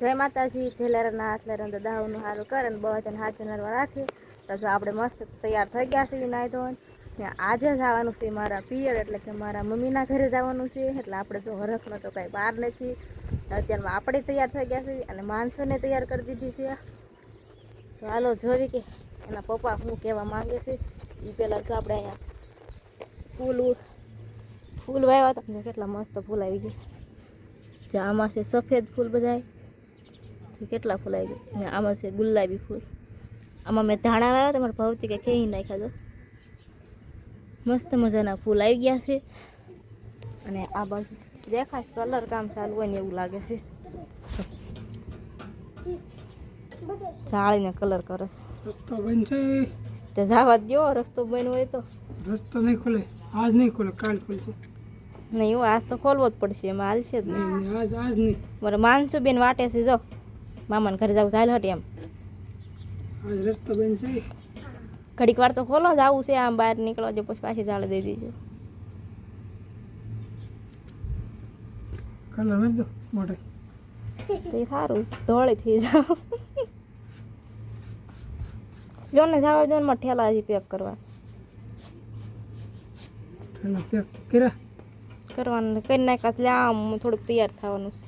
જય માતાજી થેલેરના હાથલેરા તો દાવનું સારું કરે અને બધાને હાથ જનરવા રાખી. તો જો આપણે મસ્ત તૈયાર થઈ ગયા છીએ નાહી ધોન ને આજે જવાનું છે મારા પિયર, એટલે કે મારા મમ્મીના ઘરે જવાનું છે. એટલે આપણે જો હરખનો તો કાંઈ બહાર નથી. અત્યારમાં આપણે તૈયાર થઈ ગયા છીએ અને માણસોને તૈયાર કરી દીધી છે. તો હાલો જોવી કે એના પપ્પા શું કહેવા માંગે છે. એ પહેલાં જો આપણે અહીંયા ફૂલ ફૂલ વાવ્યા હતા. ને કેટલા મસ્ત ફૂલ આવી ગયા. આમાં છે સફેદ ફૂલ બધાય. જે કેટલા ફૂલ આવી ગયા? આમાં છે ગુલાબી ફૂલ. આમાં મેં ધાણા વાવ્યા તમારે ભાવથી કે ખેઈ નાખ્યા તો. મસ્ત મજાના ફૂલ આવી ગયા છે. અને આ બાજુ દેખાય કલર કામ ચાલુ હોય ને એવું લાગે છે. જાળીને કલર કરે રસ્તો છે. તે જવા દો રસ્તો બન્યો હોય તો. રસ્તો નહીં ખુલે આજ નહીં ખુલે કાલ ખુલશે. નહીં એવું આજ તો ખોલવો જ પડશે એમાં હાલશે જ નહીં, આજ આજ નહીં. મારે માનસુ બેન વાટે છે જો. મામાને ઘરે જવું ચાલ હટ એમ. રસ્તો બંધ છે. ઘડીક વાર તો ખોલો જ આવું છે આમ બહાર નીકળો જો પછી પાછી જાળે દઈ દેજો. કલર મારી મોટે. તો એ સારું ધોળે થઈ જાવ જો ને જવા દો ને ઠેલા હજી પેક કરવા. કરવાનું કરી નાખ્યા એટલે આમ થોડુંક તૈયાર થવાનું છે.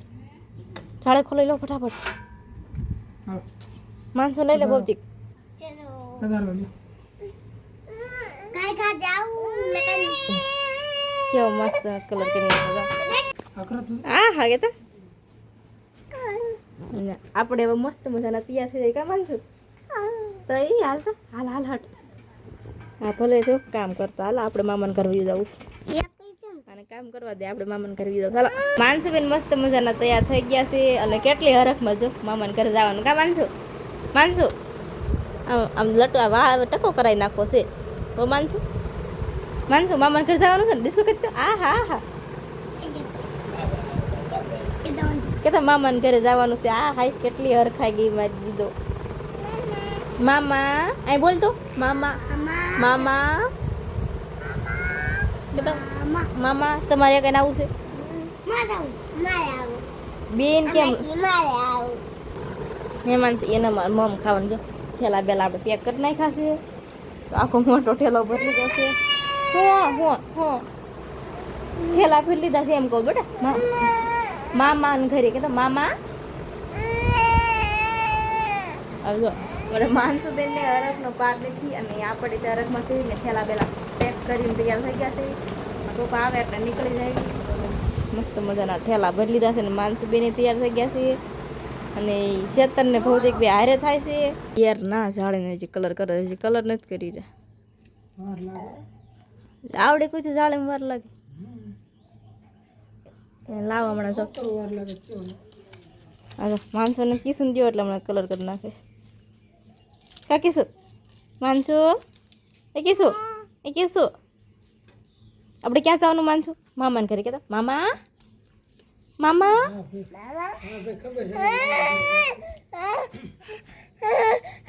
જાળે ખોલી લો ફટાફટ. હા માણસો લઈ લે ભૌતિક કેવો મસ્ત કલર કરી હા આ હા કે તો આપણે હવે મસ્ત મજાના તૈયાર થઈ જાય કા માનશું તો એ હાલ તો. હાલ હાલ હટ હા ભલે જો કામ કરતા હાલ આપણે મામાને ઘર જવું કરવા દે. આપણે મામાને ઘર જવું ચાલો માનસુબેન મસ્ત મજાના તૈયાર થઈ ગયા છે. અને કેટલી હરખમાં જો મામાને ઘરે જવાનું. કા માનસુ? માનસુ? આમ આમ લટુ આ વાળ ટકો કરાવી નાખો છે. હો માનસુ? માનસુ મામાને ઘરે જવાનું છે ને? ડિસ્કો કરતો આ હા હા. કે તો મામાને ઘરે જવાનું છે. આ હાય કેટલી હરખાઈ ગઈ મારી દીધો મામા અહીં બોલતો મામા. મામા. કે તો મામા? તમારે કઈ આવું છે? બેન કેમ મહેમાન છે એને મારા મમ ખાવાનું જો ઠેલા બેલા આપણે પેક કરી નાખ્યા છે. તો આખો મોટો ઠેલો ભરી ગયો છે. હો હો ફેરી લીધા છે એમ કહું બેટા. મામા ને ઘરે કે તો મામા. હવે જો મારે માનસુ બેન ને અરખનો પાર નથી અને આપણે ત્યાં અરખમાં છે થેલા બેલા પેક કરીને તૈયાર થઈ ગયા છે. પપ્પા આવે એટલે નીકળી જાય. મસ્ત મજાના ઠેલા ભરી લીધા છે ને માનસુ બેને તૈયાર થઈ ગયા છે અને ચેતન ને ભૌતિક બે હારે થાય છે. યાર ના જાળીને હજી કલર કરે હજી કલર નથી કરી રહ્યા. આવડે કોઈ તો જાળે વાર લાગે. લાવ હમણાં જો. તો વાર લાગે માણસોને કીસું ને દ્યો એટલે હમણાં કલર કરી નાખે. કા કિસુ? માનસુ? એ કિસુ? એ કીસું? આપણે ક્યાં જવાનું માનસું મામાને ઘરે કહેતા મામા મામા હા ભાઈ ખબર છે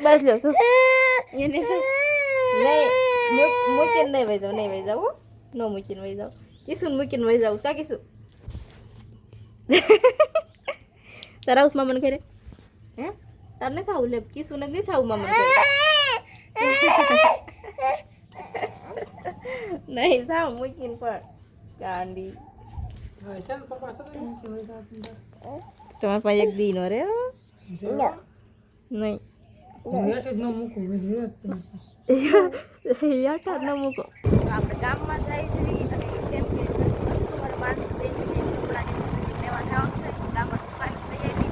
બસ લો શું એને તો નહીં મૂક- મૂકીને નહીં વહી જાવ નહીં વહી જાવ હો. ન મૂકીને વહી જાવ કીસું મૂકીને વહી જાવ કા કીસું તારા આવું મામાને ઘરે હે તાર નથી આવું લે કીસું ને નથી આવું મામાને ઘરે નહીં સાવ મૂકીને પણ ગાંડી હા ચાલ પપ્પા સાથે મૂકી હોય તો આપણે તમારા પાસે એક દીનો રે હો. જો. નહીં હું હેઠ જ ન મૂકું બીજું એ જ તમે. યાઠા જ ન મૂકો આપણે ગામમાં જાય છે અને કેમ કે તમારે માણસ જઈને કપડાં લેવા જવાનું છે ગામમાં દુકાન થઈ જાય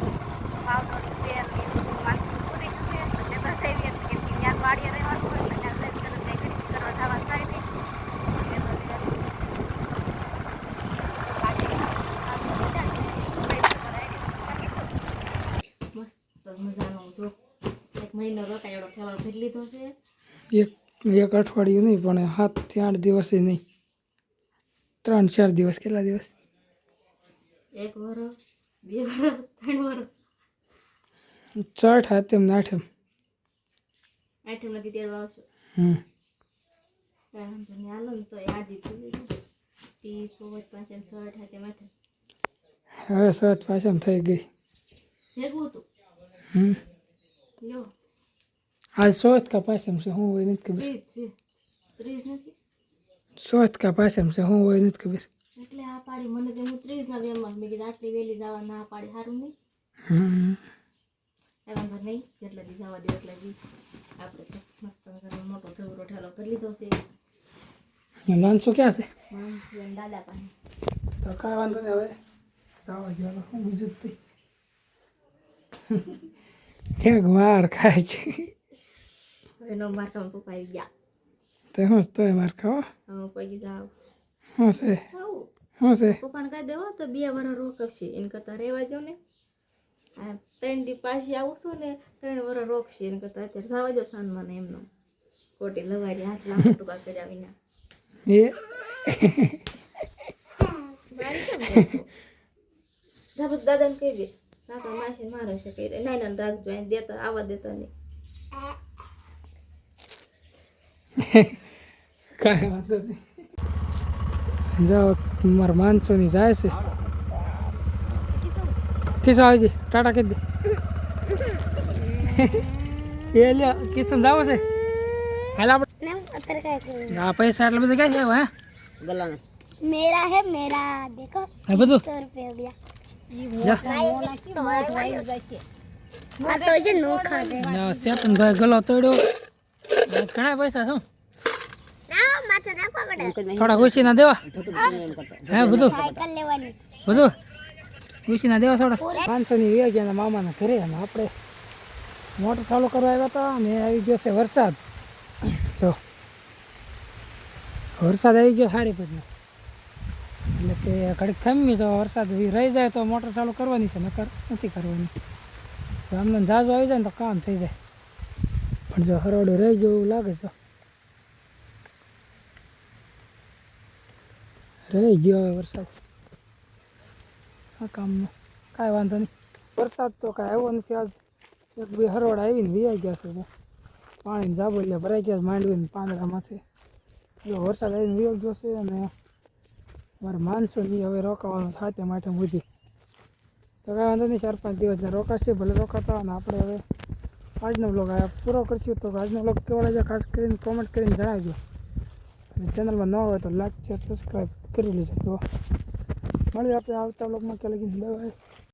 પાવડર તેલ ને એવું બધું માણસ પૂરી જશે લેતા જઈએ કેમ કે ત્યાં વાડીએ રહેવાનું હોય એટલે ત્યાં જઈને તરત કંઈ ખરીદી કરવા જવા થાય નહીં એટલે મસ્ત મજાનો જો એક મહિનો રોકાય ભરી લીધો છે. એક એક અઠવાડિયું નહીં પણ સાતથી આઠ દિવસ નહીં. ત્રણ ચાર દિવસ કેટલા દિવસ? એક વરસ બે વરસ ત્રણ વરો ચઠ હાથેમ ને આઠેમ. આઠમ નથી તેડવા આવશો. હમ. હવે સત પાછળ થઈ ગઈ. હમ. લ્યો. આજ સોત કા એમ છે હું હોય નથી ખબર ત્રીસ નથી સોત કા એમ છે હું હોય નથી ખબર એટલે આ પાડી મને તો હું ત્રીસ ના વેમાં મેં કીધું આટલી વહેલી જવા ના પાડી સારું નહીં હમ વાંધો નહીં એટલે દી જવા દો એટલે દી આપણે તો મસ્ત મોટો ઝઘડો ઠેલો કરી લીધો છે માનસું માનસો ક્યાં છે અને દાદા પાસે તો કાંઈ વાંધો નહીં હવે જવા દો હું બીજું જ એક માર ખાય છે એનો મારતા પપ્પા આવી ગયા તો હું તોય માર ખાવા પૈકી જાવ શું છે આવું શું છે પપ્પાને કહી દેવા તો બે વર્ષ રોકશે એને કરતા રહેવા દો ને આ ત્રણ દી પાછી આવું છું ને ત્રણ વર્ષ રોકશે એને કરતા અત્યારે જવા દો સાનમાં ને એમનો કોટી લવારી હાથ લાંબા ટૂંકા કર્યા વિના એ મારી? જા દાદાને કહી દે કાકા માસી મારે છે કહી દે ના ના રાખજો અહીં દેતા આવવા દેતા નહીં કાંઈ વાંધો નહીં જાઓ મારા માણસોની જાય છે કિસો આવજે ટાટા કહી દે એ લ્યો કિશન જાવ છે હાલ આપણે આ પૈસા એટલા બધા ક્યાં છે હે मेरा है मेरा देखो હે બધું सौ रुपये हो गया જા हाँ तो ये नोखा दे જા, ચેતનભાઈ ગલો તોડ્યો આજ ઘણા પૈસા શું? થોડા થોડા ઉછીના દેવા? હે બધું. બધું? લેવાની ના દેવા થોડા? પાંચસોની વે ગયા મામાના ઘરે અને આપણે મોટર ચાલુ કરવા આવ્યા હતા અને આવી ગયો છે વરસાદ. જો. વરસાદ આવી ગયો સારી પીટનો એટલે કે ઘડીક ખમી તો વરસાદ રહી જાય તો મોટર ચાલુ કરવાની છે નકર નથી કરવાની. આમને જાજો આવી જાય ને તો કામ થઈ જાય. જો હરોડું રહી ગયું એવું લાગે તો. રહી ગયો હવે વરસાદ. આ કામનો. કાંઈ વાંધો નહીં. વરસાદ તો કાંઈ આવ્યો નથી આજ. એક બે હરોડ આવીને વિયાઈ ગયા છે પાણીને જાબલિયા ભરાઈ ગયા માંડવીને પાંદડામાંથી. જો વરસાદ આવીને વિયો ગયો છે અને મારે માનસો નહીં હવે રોકાવાનું સાથે માટે મૂકી તો કાંઈ વાંધો નહીં, ચાર પાંચ દિવસના રોકાશે, ભલે રોકાતા અને આપણે હવે આજનો બ્લોગ આ પૂરો કરશું તો આજનો બ્લોગ કેવો લાગે ખાસ કરીને કોમેન્ટ કરીને જણાવજો. અને ચેનલમાં ન હોય તો લાઈક શેર સબસ્ક્રાઈબ કરી લેજો. તો મળીએ આપણે આવતા બ્લોગમાં ક્યાં લગીને બાય